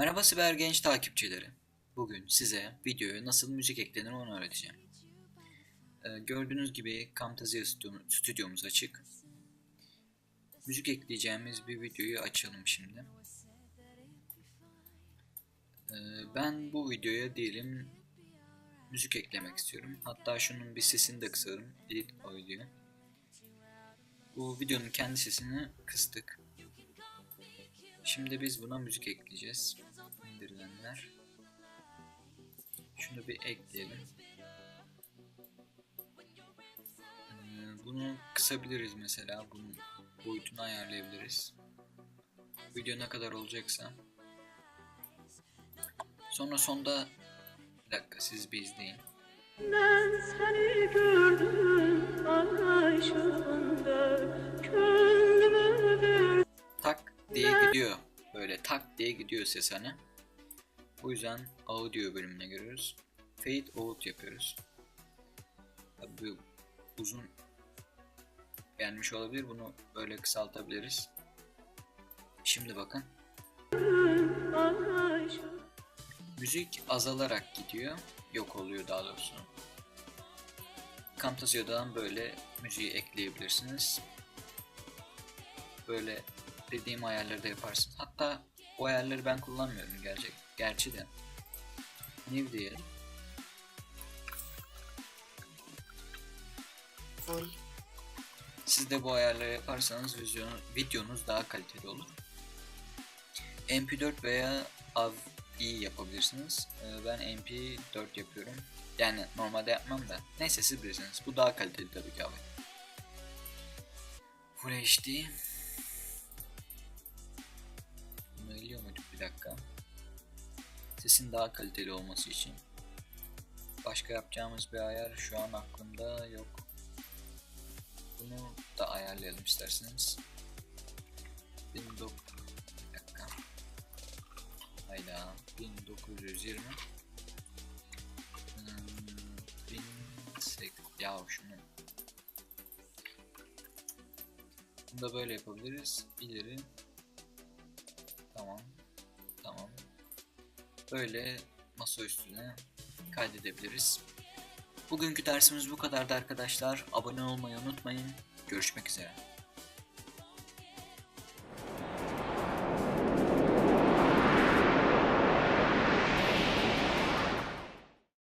Merhaba Siber Genç takipçileri. Bugün size videoya nasıl müzik eklenir onu öğreteceğim. Ee, gördüğünüz gibi Camtasia stü- stüdyomuz açık. Müzik ekleyeceğimiz bir videoyu açalım şimdi. Ee, ben bu videoya diyelim müzik eklemek istiyorum. Hatta şunun bir sesini de kısarım. Edit audio. Bu videonun kendi sesini kıstık. Şimdi biz buna müzik ekleyeceğiz. İndirilenler. Şunu bir ekleyelim. Ee, Bunu kısabiliriz mesela. Bunun boyutunu ayarlayabiliriz. Video ne kadar olacaksa. Sonra sonda bir dakika siz bir izleyin. Ben seni gördüm aşığında gidiyor. Böyle tak diye gidiyor ses hani. O yüzden audio bölümüne giriyoruz. Fade out yapıyoruz. Tabii bu uzun gelmiş olabilir. Bunu böyle kısaltabiliriz. Şimdi bakın. Müzik azalarak gidiyor. Yok oluyor daha doğrusu. Camtasia'dan böyle müziği ekleyebilirsiniz. Böyle dediğim ayarları da yaparsınız. Hatta o ayarları ben kullanmıyorum gerçek. Gerçi de. New diyelim. Full. Siz de bu ayarları yaparsanız videonuz, videonuz daha kaliteli olur. MP4 veya AVI yapabilirsiniz. Ee, Ben MP4 yapıyorum. Yani normalde yapmam da. Neyse siz bilirsiniz. Bu daha kaliteli tabii ki abi. Full HD. Eliyor muyduk bir dakika. Sesin daha kaliteli olması için. Başka yapacağımız bir ayar şu an aklımda yok. Bunu da ayarlayalım isterseniz. 19 bir dakika. Hayda 1920 hmm, 1008 ya şunu bunu da böyle yapabiliriz. İleri tamam tamam böyle masa üstüne kaydedebiliriz. Bugünkü dersimiz bu kadardı arkadaşlar. Abone olmayı unutmayın. Görüşmek üzere.